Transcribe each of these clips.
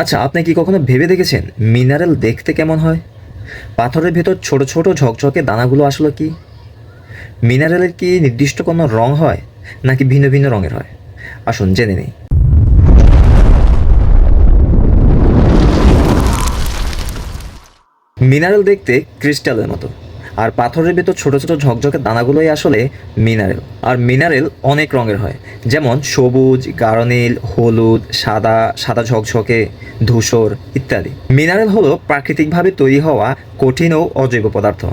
আচ্ছা আপনি কি কখনো ভেবে দেখেছেন মিনারেল দেখতে কেমন হয়? পাথরের ভেতর ছোট ছোট ঝকঝকে দানাগুলো আসলে কি? মিনারেলের কি নির্দিষ্ট কোনো রং হয়, নাকি ভিন্ন ভিন্ন রঙের হয়? আসুন, জেনে নিই। মিনারেল দেখতে ক্রিস্টালের মতো। আর পাথরের ভেতর ছোট ছোট ঝকঝকে দানাগুলোই আসলে মিনারেল আর মিনারেল অনেক রঙের হয়। যেমন সবুজ গাঢ় হলুদ, সাদা সাদা ঝকঝকে, ধূসর ইত্যাদি। মিনারেল হলো প্রাকৃতিকভাবে তৈরি হওয়া কঠিন ও অজৈব পদার্থ,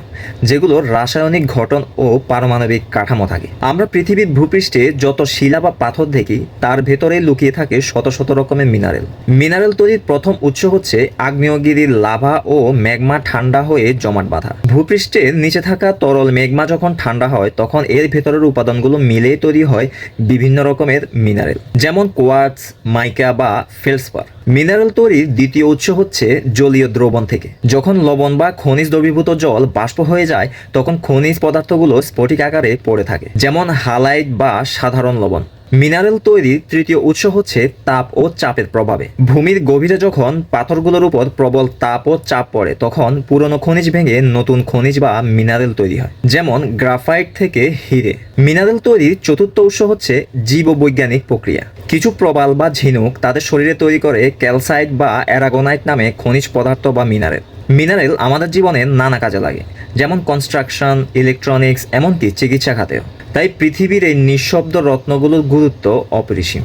যেগুলোর রাসায়নিক ঘটন ও পারমাণবিক কাঠামো থাকে। আমরা পৃথিবীর ভূপৃষ্ঠে যত শিলা বা পাথর দেখি, তার ভেতরে লুকিয়ে থাকে শত শত রকমের মিনারেল মিনারেল তৈরির প্রথম উৎস হচ্ছে আগ্নেয়গিরির লাভা ও ম্যাগমা ঠান্ডা হয়ে জমাট বাঁধা। ভূপৃষ্ঠের নিচে থাকা তরল মেঘমা যখন ঠান্ডা হয়, তখন এর ভেতরের উপাদানগুলো মিলে তৈরি হয় বিভিন্ন রকমের মিনারেল, যেমন কোয়ার্টস মাইকা বা ফেলসপার। মিনারেল তৈরির দ্বিতীয় উৎস হচ্ছে জলীয় দ্রবণ থেকে। যখন লবণ বা খনিজ দ্রবীভূত জল বাষ্প হয়ে যায়, তখন খনিজ পদার্থগুলো স্ফটিক আকারে পড়ে থাকে, যেমন হালাইট বা সাধারণ লবণ। মিনারেল তৈরির তৃতীয় উৎস হচ্ছে তাপ ও চাপের প্রভাবে। ভূমির গভীরে যখন পাথরগুলোর উপর প্রবল তাপ ও চাপ পড়ে, তখন পুরনো খনিজ ভেঙে নতুন খনিজ বা মিনারেল তৈরি হয়, যেমন গ্রাফাইট থেকে হিরে। মিনারেল তৈরির চতুর্থ উৎস হচ্ছে জীববৈজ্ঞানিক প্রক্রিয়া। কিছু প্রবাল বা ঝিনুক তাদের শরীরে তৈরি করে ক্যালসাইট বা অ্যারাগোনাইট নামে খনিজ পদার্থ বা মিনারেল। মিনারেল আমাদের জীবনে নানা কাজে লাগে, যেমন কনস্ট্রাকশন, ইলেকট্রনিক্স, এমনকি চিকিৎসা খাতেও। তাই পৃথিবীর এই নিঃশব্দ রত্নগুলোর গুরুত্ব অপরিসীম।